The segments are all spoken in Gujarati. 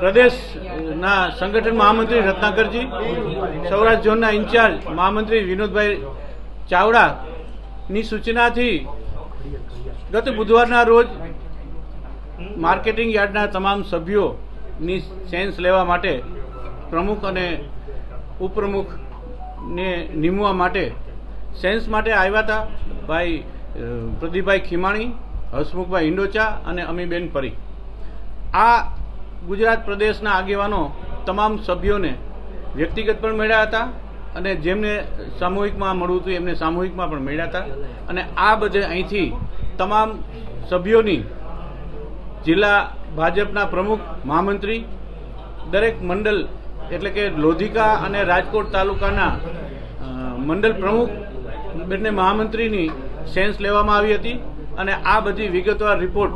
પ્રદેશના સંગઠન મહામંત્રી રત્નાકરજી, સૌરાષ્ટ્ર ઝોનના ઇન્ચાર્જ મહામંત્રી વિનોદભાઈ ચાવડાની સૂચનાથી ગત બુધવારના રોજ માર્કેટિંગ યાર્ડના તમામ સભ્યોની સેન્સ લેવા માટે પ્રમુખ અને ઉપપ્રમુખને નિમવા માટે સેન્સ માટે આવ્યા હતા ભાઈ પ્રદીપભાઈ ખીમાણી, હસમુખભાઈ હિંડોચા અને અમીબેન પરી. આ ગુજરાત પ્રદેશના આગેવાનો તમામ સભ્યોને વ્યક્તિગત પણ મળ્યા હતા અને જેમને સામૂહિકમાં મળવું હતું એમને સામૂહિકમાં પણ મળ્યા હતા. અને આ બધે અહીંથી તમામ સભ્યોની જિલ્લા ભાજપના પ્રમુખ, મહામંત્રી, દરેક મંડળ એટલે કે લોધિકા અને રાજકોટ તાલુકાના મંડળ પ્રમુખ, બંને મહામંત્રીની સેન્સ લેવામાં આવી હતી અને આ બધી વિગતવાર રિપોર્ટ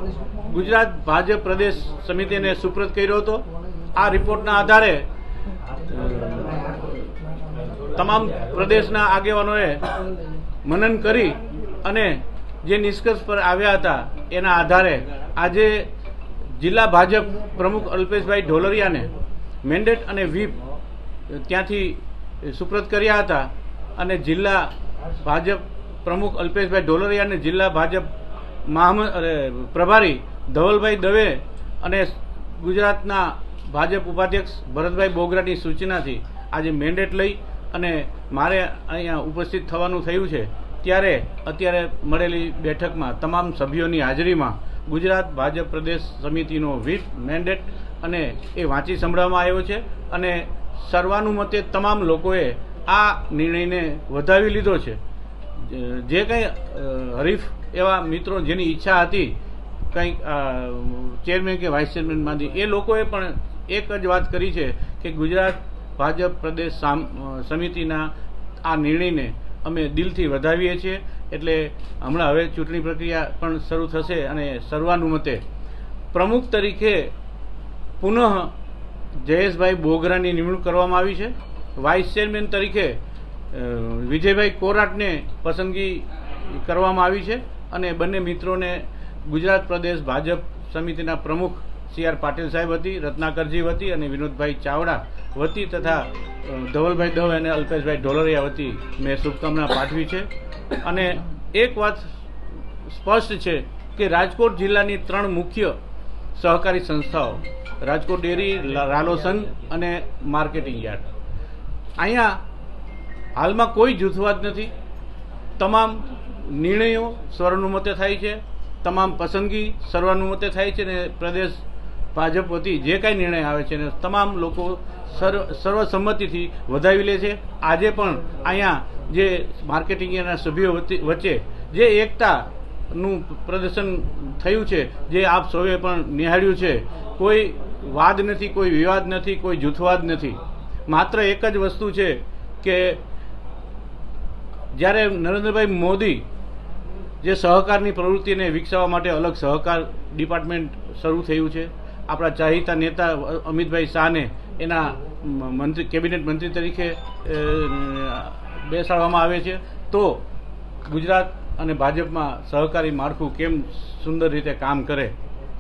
ગુજરાત ભાજપ પ્રદેશ સમિતિને સુપ્રત કર્યો હતો. આ રિપોર્ટના આધારે તમામ પ્રદેશના આગેવાનોએ મનન કરી અને જે નિષ્કર્ષ પર આવ્યા હતા એના આધારે આજે જિલ્લા ભાજપ પ્રમુખ અલ્પેશભાઈ ઢોલરિયાને મેન્ડેટ અને વ્હીપ ત્યાંથી સુપ્રત કર્યા હતા અને જિલ્લા ભાજપ પ્રમુખ અલ્પેશભાઈ ઢોલરિયાને જિલ્લા ભાજપ મહામ પ્રભારી ધવલભાઈ દવે અને ગુજરાતના ભાજપ ઉપાધ્યક્ષ ભરતભાઈ બોગરાની સૂચનાથી આજે મેન્ડેટ લઈ અને મારે અહીંયા ઉપસ્થિત થવાનું થયું છે. ત્યારે અત્યારે મળેલી બેઠકમાં તમામ સભ્યોની હાજરીમાં ગુજરાત ભાજપ પ્રદેશ સમિતિનો વ્હીપ મેન્ડેટ અને એ વાંચી સંભળાવવામાં આવ્યો છે અને સર્વાનુમતે તમામ લોકોએ આ નિર્ણયને વધાવી લીધો છે. જે કંઈ હરીફ એવા મિત્રો જેની ઈચ્છા હતી કંઈક ચેરમેન કે વાઇસ ચેરમેનમાંથી, એ લોકોએ પણ એક જ વાત કરી છે કે ગુજરાત ભાજપ પ્રદેશ સામ- સમિતિના આ નિર્ણયને અમે દિલથી વધાવીએ છીએ. એટલે હમણાં હવે ચૂંટણી પ્રક્રિયા પણ શરૂ થશે અને સર્વાનુમતે. પ્રમુખ તરીકે પુનઃ જયેશભાઈ બોગરાની નિમણૂક કરવામાં આવી છે. વાઇસ ચેરમેન તરીકે વિજયભાઈ કોરાટને પસંદગી કરવામાં આવી છે. અને બંને મિત્રોને ગુજરાત પ્રદેશ ભાજપ સમિતિના પ્રમુખ સી આર પાટીલ સાહેબ હતી, રત્નાકરજી વતી અને વિનોદભાઈ ચાવડા વતી તથા ધવલભાઈ દવે અને અલ્પેશભાઈ ઢોલરિયા વતી મેં શુભકામના પાઠવી છે. અને એક વાત સ્પષ્ટ છે કે રાજકોટ જિલ્લાની ત્રણ મુખ્ય સહકારી સંસ્થાઓ, રાજકોટ ડેરી રાલો સંઘ અને માર્કેટિંગ યાર્ડ. અહીંયા હાલમાં કોઈ જૂથવાદ નથી. તમામ નિર્ણયો સર્વાનુમતે થાય છે. તમામ પસંદગી સર્વાનુમતે થાય છે ને પ્રદેશ ભાજપ વતી જે કાંઈ નિર્ણય આવે છે ને તમામ લોકો સર્વ સર્વસંમતિથી વધાવી લે છે. આજે પણ અહીંયા જે માર્કેટિંગના સભ્યો વચ્ચે- જે એકતાનું પ્રદર્શન થયું છે, જે આપ સૌએ પણ નિહાળ્યું છે, કોઈ વાદ નથી, કોઈ વિવાદ નથી, કોઈ જૂથવાદ નથી. માત્ર એક જ વસ્તુ છે કે જ્યારે નરેન્દ્રભાઈ મોદી જે સહકારની પ્રવૃત્તિને વિકસાવવા માટે અલગ સહકાર ડિપાર્ટમેન્ટ શરૂ થયું છે. આપણા ચાહિતા નેતા અમિતભાઈ શાહને એના મંત્રી, કેબિનેટ મંત્રી તરીકે બેસાડવામાં આવે છે. તો ગુજરાત અને ભાજપમાં સહકારી માળખું કેમ સુંદર રીતે કામ કરે?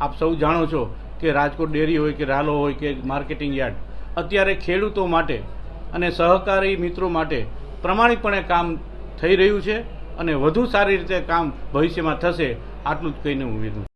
આપ સૌ જાણો છો કે રાજકોટ ડેરી હોય કે રાલો હોય કે માર્કેટિંગ યાર્ડ, અત્યારે ખેડૂતો માટે અને સહકારી મિત્રો માટે પ્રમાણિકપણે કામ થઈ રહ્યું છે. અને વધુ સારી રીતે કામ ભવિષ્યમાં થશે આટલું જ કહીને હું વિધું